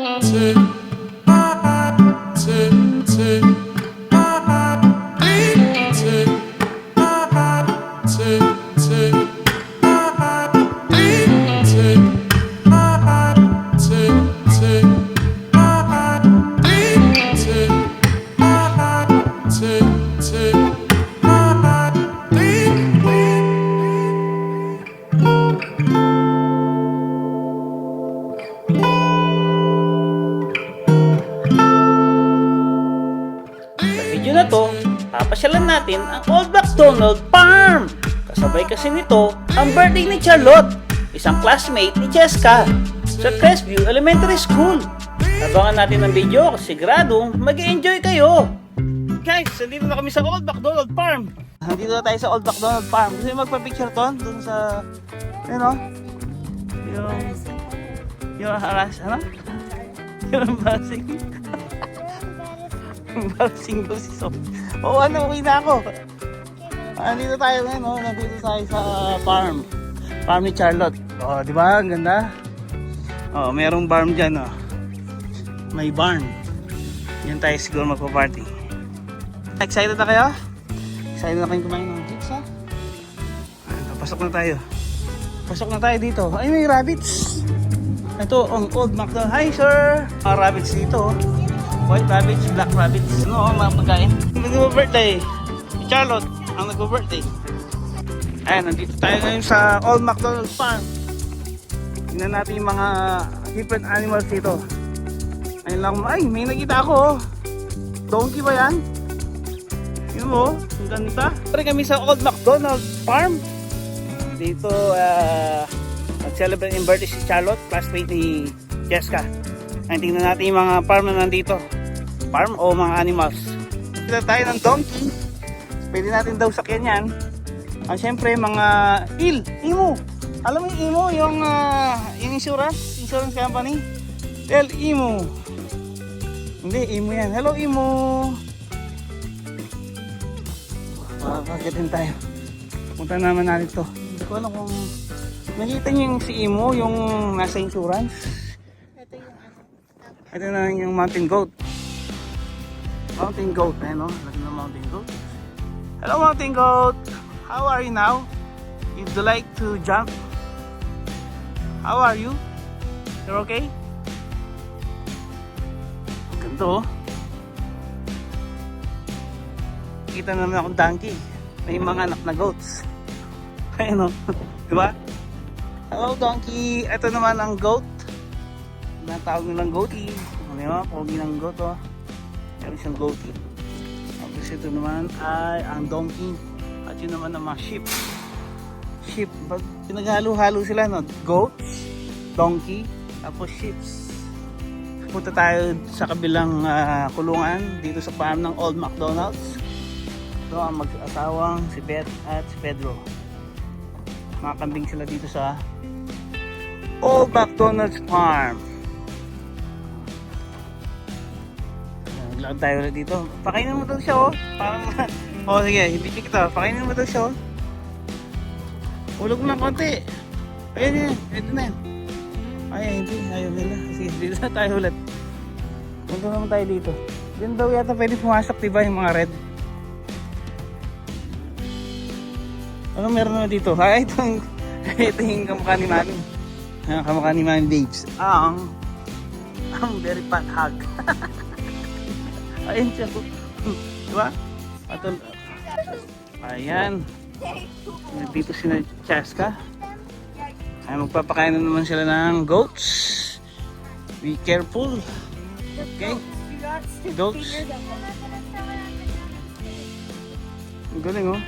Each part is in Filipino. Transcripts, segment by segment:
Sa natin ang Old MacDonald Farm. Kasabay kasi nito ang birthday ni Charlotte, isang classmate ni Cheska sa Crestview Elementary School. Abangan natin ang video kasi siguradong mag enjoy kayo. Guys, nandito na kami sa Old MacDonald Farm. Nandito na tayo sa Old MacDonald Farm. Gusto nyo magpa-picture ton? Dun sa, ano? Yung, yung haras, ano? Yung embarrassing. Embarrassing daw si Sob. Oo, ano, uwi na ako. Ah, Nandito tayo ngayon, no? Nandito tayo sa farm. Farm ni Charlotte. Oh, di ba? Ang ganda. Oh, merong farm dyan, oh. May barn. Yan tayo siguro magpa-party. Excited na kayo? Excited na kayong kumain ng pizza? Ah, Pasok na tayo. Pasok na tayo dito. Ay, may rabbits. Ito, ang old McDonald. Hi, sir! Mga rabbits dito. oh. White rabbits, black rabbits. Ano, mga pagkain. Nag-birthday. Charlotte, ang nag-birthday. Ayan, nandito tayo ngayon sa Old McDonald Farm. Tingnan natin yung mga different animals dito. Ayun lang, ay, may nakita ako. oh. Donkey ba yan? Yun mo, ang ganda. Pare kami sa Old McDonald Farm. Dito, ah, nag-celebrate yung birthday si Charlotte, classmate ni Jessica. Ay, tingnan natin yung mga farm na nandito. Farm o mga animals. Kita tayo ng donkey. Pwede natin daw sakyan yan. Ah, syempre, mga il, imo. Alam mo yung imo, yung, yung insurance, insurance company? Tell imo. Hindi, imo yan. Hello, imo. Makakagatin tayo. Punta naman natin to. Hindi ko alam kung nakita niyo yung si imo, yung nasa insurance. Ito yung ano. Ito na yung mountain goat. Mountain goat, eh no? Laki ng mountain goat. Hello mountain goat! How are you now? You'd like to jump? How are you? You're okay? Ganito oh. Kita naman akong donkey. May mga anak na goats. Ayun oh. Di ba? Hello donkey! Ito naman ang goat. Natawag nilang goatee. Ano yun? Pogi ng goat oh. Meron siyang goatee. Tapos ito naman ay ang donkey. At yun naman ang mga sheep. Sheep. Pag pinaghalo-halo sila no? Goat, donkey, tapos sheep. Punta tayo sa kabilang ah, kulungan dito sa farm ng Old McDonald's. Ito ang mag-asawang si Beth at si Pedro. Mga kambing sila dito sa Old McDonald's Farm. Naglaan tayo ulit dito. Pakainin mo daw siya oh. Parang, oh sige, hindi kita. Pakainin mo daw siya oh. Ulog mo ng konti. Ayun yan, ito na yan. Ay, hindi, ayaw nila. Sige, dito na tayo ulit. Punta naman tayo dito. Diyan daw yata pwede pumasok, diba, yung mga red. Ano meron naman dito? Ay, ito yung, ito yung kamukha ni Mami. Ang kamukha ni Mami Babes. Ang, ang very fat hug. Ayun siya. Diba? Atul Ayan. Dito si na Chaska. Ay, magpapakain na naman sila ng goats. Be careful. Okay? Goats. Ang galing oh.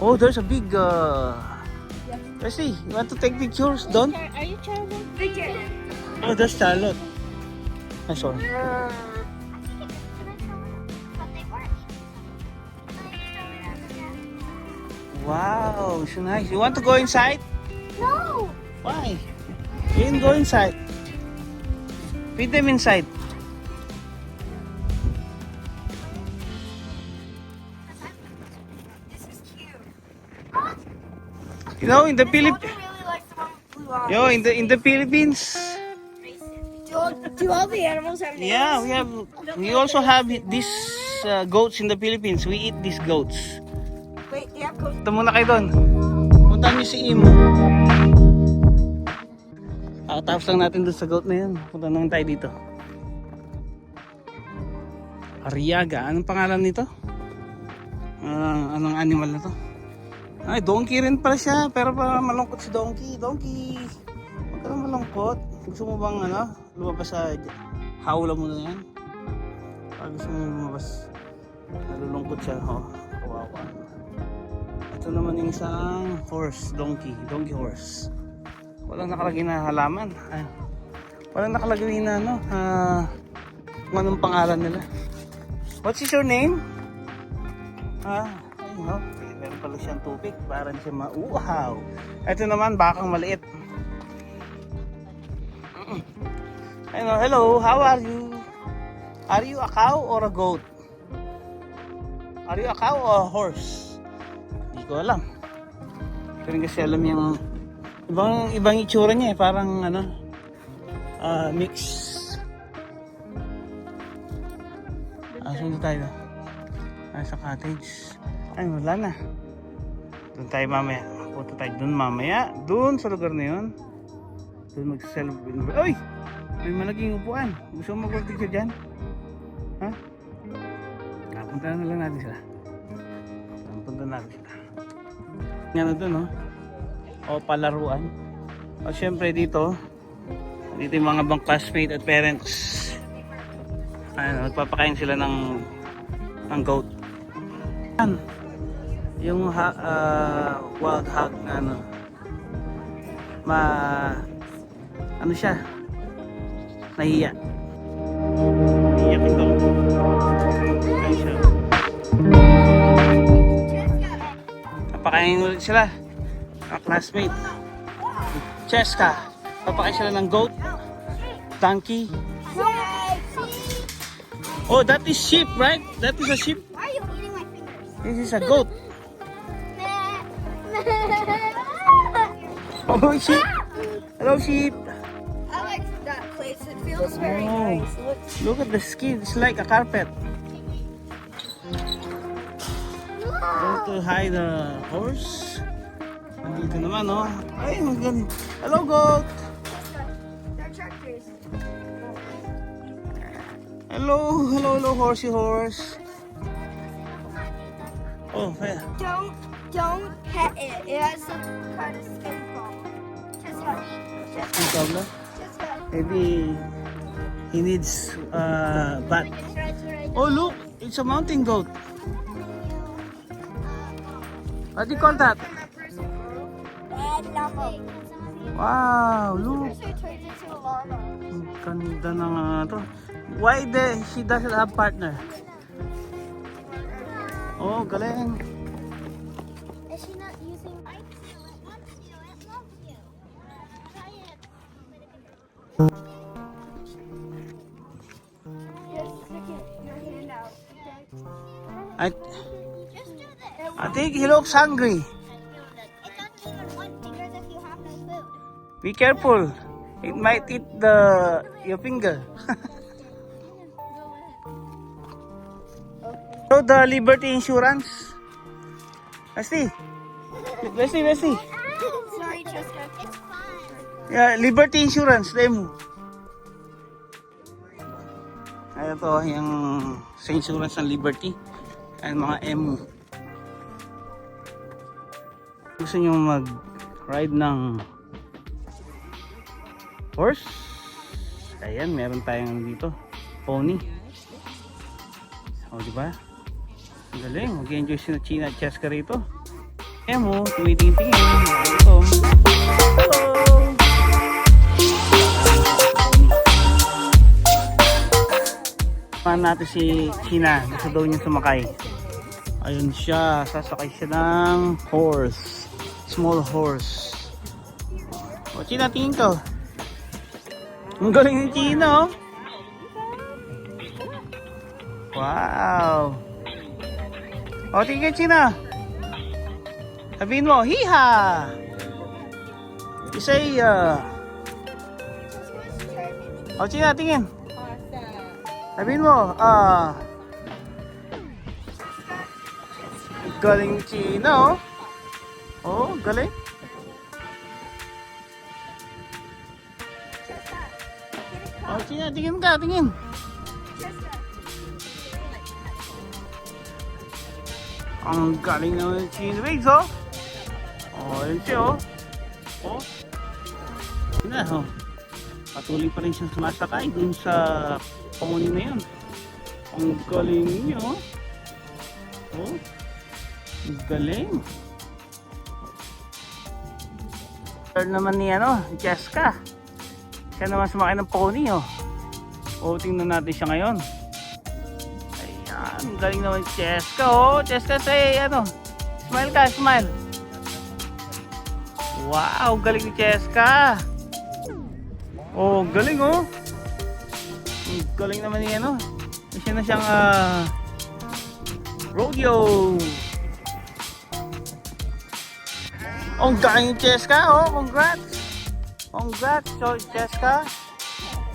Oh, there's a big uh... Let's see, you want to take pictures, Don? Are you Charlotte? Oh, that's Charlotte. Saw. Wow, so nice. You want to go inside? No! Why? You can go inside. Feed them inside. You know, in the Philippines... really blue Yo, in the in the Philippines, all the animals have names? yeah, we have we also have these uh, goats in the Philippines. We eat these goats. Wait, you have goats? Punta muna kayo doon. Puntahan niyo si Imo. Kakatapos lang natin doon sa goat na yun. Punta naman tayo dito. Ariaga. Anong pangalan nito? Ah, anong animal na to? Ay, donkey rin pala siya. Pero parang malungkot si donkey. Donkey! Malungkot. Gusto mo bang ano? Lumabas sa hawla mo na yan? Pag gusto mo lumabas. Nalulungkot siya. Oh, kawawa. Ito naman yung isang horse, donkey, donkey horse. Walang nakalagay na halaman. Ay, walang nakalagay na ano, ah, kung anong pangalan nila. What's your name? Ah, ayun no. Meron pala siyang tubig para siya mauhaw. Ito naman, bakang maliit. Ayun no, hello, how are you? Are you a cow or a goat? Are you a cow or a horse? Hindi ko alam. Pero kasi alam yung ibang ibang itsura niya eh, parang ano ah mix. Ah, saan tayo? Ah, sa cottage. Ay, wala na. Doon tayo mamaya. Punta tayo doon mamaya. Doon sa lugar na yun. Doon mag-celebrate. Uy! May malaking upuan. Gusto mo mag-picture dyan? Ha? Ah, punta na lang natin sila. Punta natin sila. Nga na doon, no? O palaruan. O syempre dito, dito yung mga bang classmate at parents. Ano, nagpapakain sila ng ng goat. Yan. Yung ha, ah, wild hog na ano, ma, ano siya, nahiya. Iyak ito. Siya. Napakain ulit sila. Mga classmate. Cheska. Papakain sila ng goat. Donkey. Oh, that is sheep, right? That is a sheep. Why are you eating my fingers? This is a goat. Oh, sheep. Hello, sheep. I like that place. It feels very nice. Look. Look at the skin. It's like a carpet. Go to hide the horse. Nandito naman, oh. Ay, maganda. Hello, goat. Hello, hello, hello, horsey horse. Oh, fair. Don't don't pet it. It has some kind of skin problem. Just hush. Just hush. Maybe he needs uh, bat. It's right, it's right. Oh, look, it's a mountain goat. What do you call that? Wow, look. Ganda ng ano to. Why the she doesn't have partner? Oh, galing. I. I think he looks hungry. No. Be careful. It might eat the your finger. so the Liberty Insurance. Leslie. Leslie, Leslie. Sorry, Jessica. It's fine. Yeah, Liberty Insurance, demo. Ay, ito yung sa insurance ng Liberty. Ay, mga M. Gusto nyo mag-ride ng horse? Ayan, meron tayong dito. Pony. O, di ba? Ang galing. Mag-enjoy si China Cheska rito. Emo, tumitingin-tingin. Ito. Hello! Samahan natin si China. Gusto daw niya sumakay. Ayun siya. Sasakay siya ng horse. Small horse. O, China, tingin ko. Ang galing ni China, oh. Wow. O, tingin China. Sabihin mo, hiha! Say, uh, oh, China, tingin. Sabihin mo, ah, galing China, oh. Oh, galing. Oh, China, tingin ka, tingin. Ang galing naman ng China Wigs, oh. Oh, yun siya, oh. Oh. Yun na, oh. Patuloy pa rin siyang sumasakay dun sa panguni na yun. Ang galing niyo. Oh. Ang galing. Turn naman ni ano, Jessica. Siya naman sumakay ng pony oh. O tingnan natin siya ngayon. Ayan, galing naman si Jessica oh. Jessica say ano, smile ka, smile. Wow, galing ni Jessica. Oh, galing oh. Galing naman ni ano. Siya na siyang ah, rodeo. Ang galing Cheska, oh. Congrats. Congrats, so Cheska.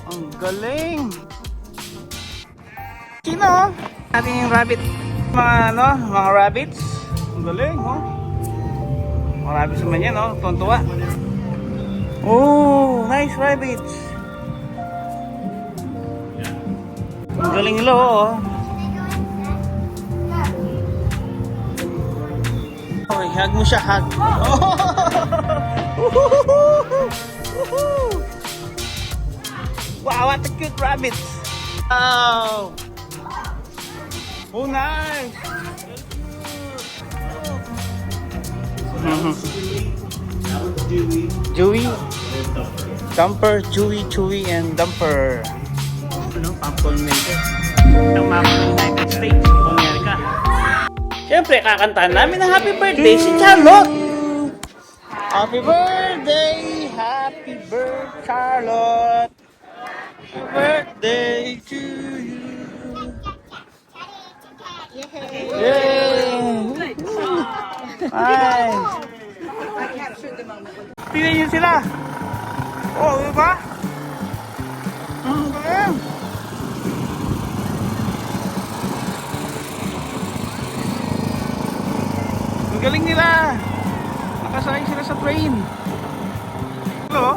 Ang galing. Sino? Ating yung rabbit. Mga ano, mga rabbits. Ang galing, oh. Mga rabbits naman yan, oh. Tuwan-tuwa. Oh, nice rabbits. Ang galing nila, oh. Okay, hug mo siya, hug. Oh! wow, what a cute rabbit. Wow. Oh, nice. Chewy, Dumper, Chewy, Chewy, and Dumper. Ano, maker. Ng mapa ng United States of America. Siyempre, kakantahan namin ng happy birthday si Charlotte! Happy birthday! Happy birthday, Charlotte! Happy birthday to you! Yay! Nice! I captured the moment. Tingnan niyo sila! Oh, di ba? Ang galing! Ang galing nila! Nakasakay sila sa train. Hello?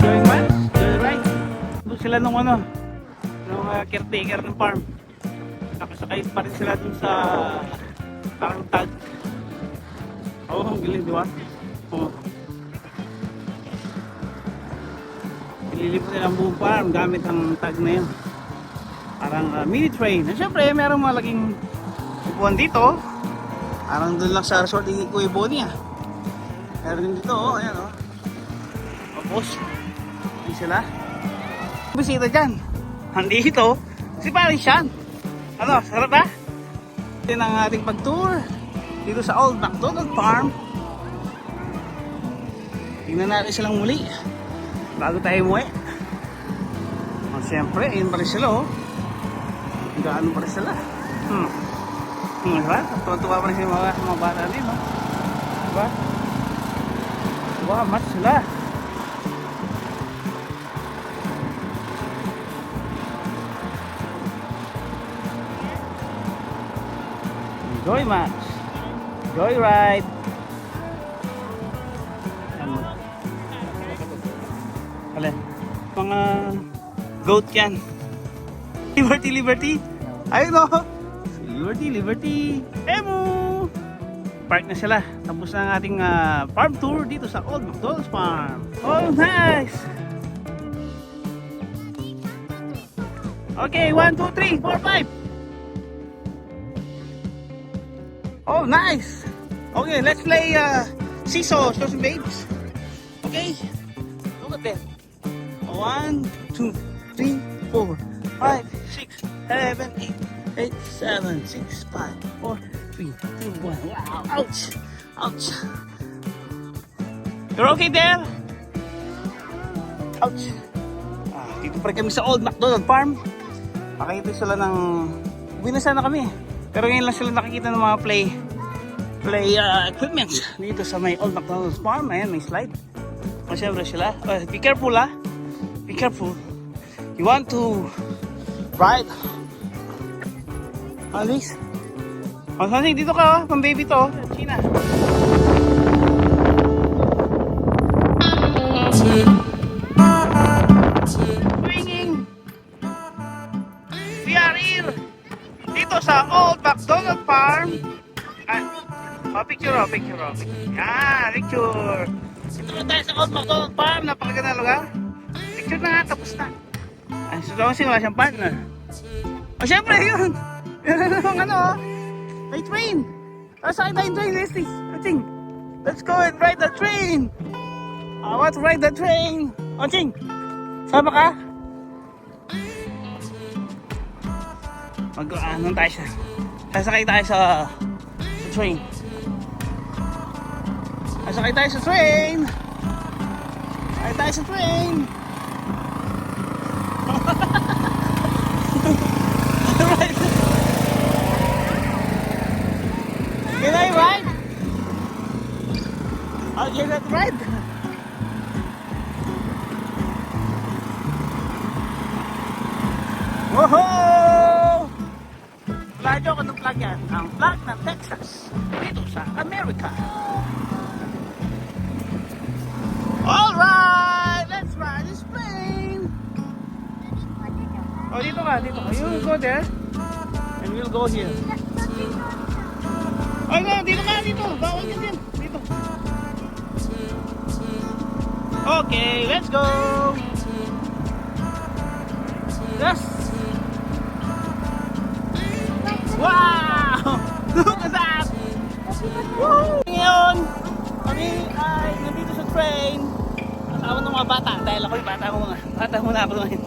Going west? Going right? Doon sila nung ano, nung uh, caretaker ng farm. Nakasakay pa rin sila dun sa parang tag. Oo, oh, ang galing, di? Oo. Ililipot nila ang buong farm gamit ang tag na yun. Parang uh, mini train. At syempre, merong malaking upuan dito. Parang doon lang sa resort ni Kuya Bonnie ah. Meron dito, oh, ayan oh. Tapos, yun sila. Bisita dyan. Nandito, si Paris Sean. Ano, sarap ba? Ito ang ating pag-tour dito sa Old MacDonald Farm. Tingnan natin silang muli bago tayo umuwi. Oh, siyempre, ayun pa rin sila oh. Gaano pa rin sila. Hmm. Hmm, diba? Tuwa-tuwa pa rin sila mga, mga bata din, no? Diba? Wow, mat sila. Enjoy match. Joy ride. Alin? Mga goat yan. Liberty, liberty. Ayun o. Liberty, liberty. Emu! Park na sila. Tapos na ang ating ah, farm tour dito sa Old McDonald's Farm. Oh, nice! Okay, one, two, three, four, five. Oh, nice! Okay, let's play uh, seesaw, show some babes. Okay? Look at them. One, two, three, four, five, six, seven, eight, eight, seven, six, five, four, three, two, one. Wow! Ouch! Ouch! You're okay there? Ouch! Ah, dito pa rin kami sa Old MacDonald Farm. Nakita sila ng... Uwi na sana kami. Pero ngayon lang sila nakikita ng mga play play uh, equipment dito sa may Old MacDonald's Farm. Ayan, may slide. O syempre sila. Uh, be careful ah. Be careful. You want to ride? Alice? O, Sonny, dito ka oh. Pang baby to. oh. China. Swinging. We are here. Dito sa Old MacDonald Farm. Ah, oh, picture oh, picture oh. Yan, picture. Dito na tayo sa Old MacDonald Farm. Napakaganda na lugar. Picture na nga, tapos na. Ay, so wala siyang partner. O, oh, syempre, yun. Naman ano, oh. May train. Tara sakay tayong train, Leslie. Aching. Let's go and ride the train. I want to ride the train. Oching, sama ka? Mag, ano tayo siya. Sasakay tayo sa, sa train. Sasakay tayo sa train. Sasakay tayo sa train. Alright. Can I ride? Get that ride. Woohoo! Radyo ko ng flag yan. Ang flag ng Texas. Dito sa Amerika. Alright! Let's ride this plane! Oh, dito ka, dito ka. You go there. And we'll go here. Oh, no, dito ka, dito. Bawal ka din. Dito. Okay, let's go! Yes! Wow! Look at that! Woo! Ngayon, kami ay nandito sa train. Kasama ng mga bata. Dahil ako yung bata ko mga. Bata muna ako ngayon.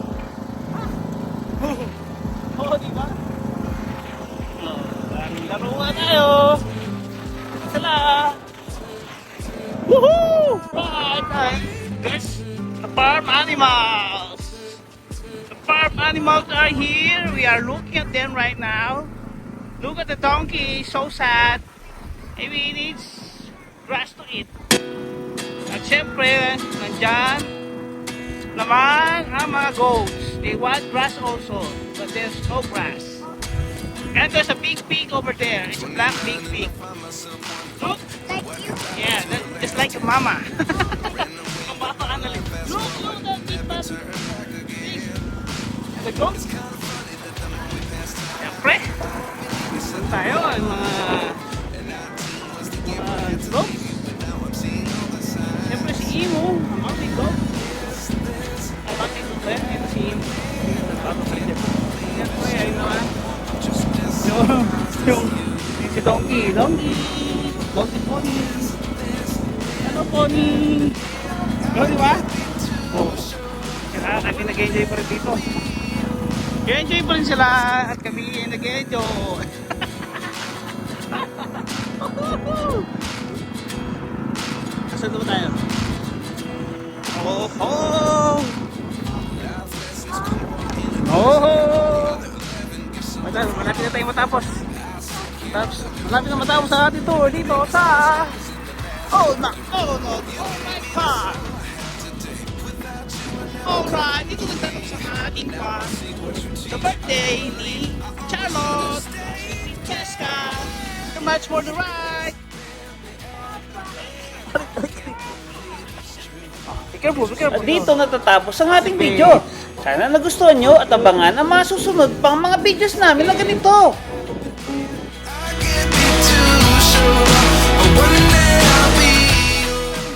Oo, oh, di ba? Oh, daming laruan tayo. Sala! Woohoo! Right, right. This, the farm animals. The farm animals are here. We are looking at them right now. Look at the donkey, so sad. Maybe it needs grass to eat. At syempre, nandyan naman ang mga goats. They want grass also, but there's no grass. And there's a big pig over there. It's a black big pig. Look! Like you. Yeah, that, just like a mama. mama analyst. Look, look, The goats. Siyempre. Saan tayo? Ang mga... mga goats. Siyempre si Imo. Ang big goat. Ang mga big goat. Yan si Imo. Siyempre, ayun naman. Yung, yung, si Donkey. Donkey. Donkey Pony. Ano Pony? Oh, di ba? Oh. Kami nag-enjoy pa rin dito. Nag-enjoy pa rin sila at kami nag-enjoy. Asan ba tayo? Oh, oh! Oh! Malapit na tayo matapos. Tapos, malapit na matapos sa ating tour dito sa Old MacDonald Alright Park. Alright, dito nagtatapos sa ating farm. The birthday ni Charlotte, ni Cheska, so much for the ride. Be careful, be careful. At dito natatapos ang ating video. Sana nagustuhan nyo at abangan ang mga susunod pang mga videos namin na ganito.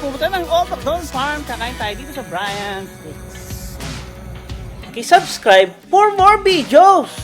Pumunta ng Old MacDonald Farm, kakain tayo dito sa Brian. Subscribe for more videos.